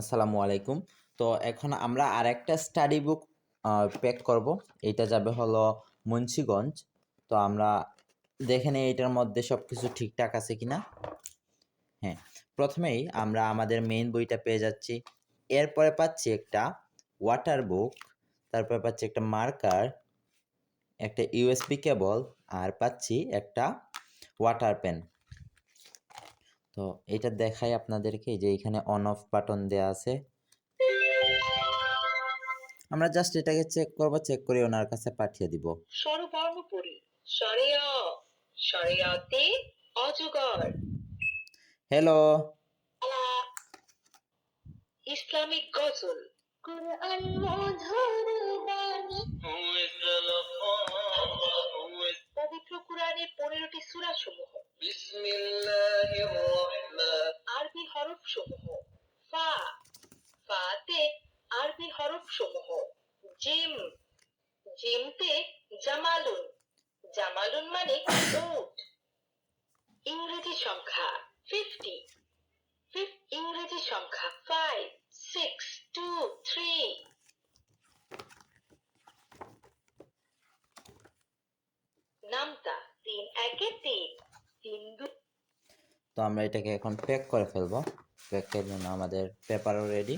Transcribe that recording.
আসসালামু আলাইকুম। তো এখন আমরা আরেকটা স্টাডি বুক প্যাক করব। এটা যাবে হলো মুন্সিগঞ্জ। তো আমরা দেখে নিই এটার মধ্যে সব কিছু ঠিকঠাক আছে কিনা। হ্যাঁ প্রথমেই আমরা আমাদের মেইন বইটা পেয়ে যাচ্ছি। এরপরে পাচ্ছি একটা ওয়াটার বুক তারপরে পাচ্ছি একটা মার্কার একটা ইউএসবি কেবল আর পাচ্ছি একটা ওয়াটার পেন তো এটা দেখাই আপনাদেরকে যে এখানে অন অফ বাটন দেওয়া আছে। আমরা জাস্ট এটাকে চেক করব চেক করে ওনার কাছে পাঠিয়ে দিব। স্বরবর্ণ পড়ি সরেয়া সরেয়াতে অজগর। হ্যালো ইসলামিক গজল। কোরআন মধুর বাণী পবিত্র কোরআনের পনেরোটি সূরা সমূহ আরবি হরফ সমূহ ফা, ফাতে আরবি হরফ সমূহ জিম, জিমতে জামালুন। জামালুন মানে উট। ইংরেজি সংখ্যা ফিফটি ইংরেজি সংখ্যা ফাইভ সিক্স টু থ্রি নামতা, তিন, একে তিন। তো আমরা এটাকে এখন প্যাক করে ফেলব। প্যাকের জন্য আমাদের পেপারও রেডি